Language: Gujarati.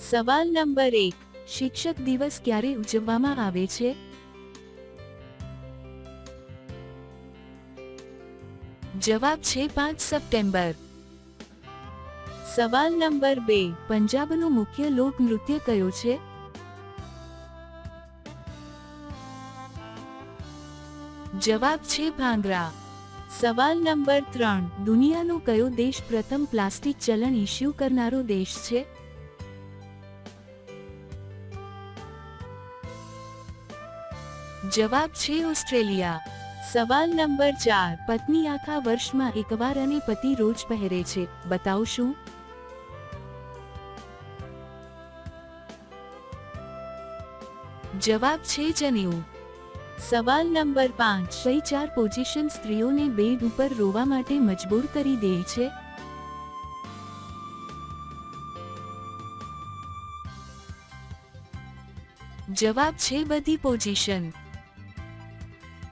સવાલ નંબર એક. શિક્ષક દિવસ ક્યારે ઉજવવામાં આવે છે? જવાબ છે પાંચ સપ્ટેમ્બર. સવાલ નંબર બે. પંજાબનું મુખ્ય લોક નૃત્ય કયો છે? જવાબ છે ભાંગરા. સવાલ નંબર ત્રણ. દુનિયાનો કયો દેશ પ્રથમ પ્લાસ્ટિક ચલણ ઇસ્યુ કરનારો દેશ છે? જવાબ છે ઓસ્ટ્રેલિયા. સવાલ નંબર ચાર, પત્ની આખા વર્ષમાં એકવાર અને પતિ રોજ પહેરે છે, બતાવ શું? જવાબ છે જનેઉ સવાલ નંબર પાંચ, કઈ ચાર પોઝિશન સ્ત્રીઓને બેડ ઉપર રોવા માટે મજબૂર કરી દે છે? જવાબ છે બધી પોઝિશન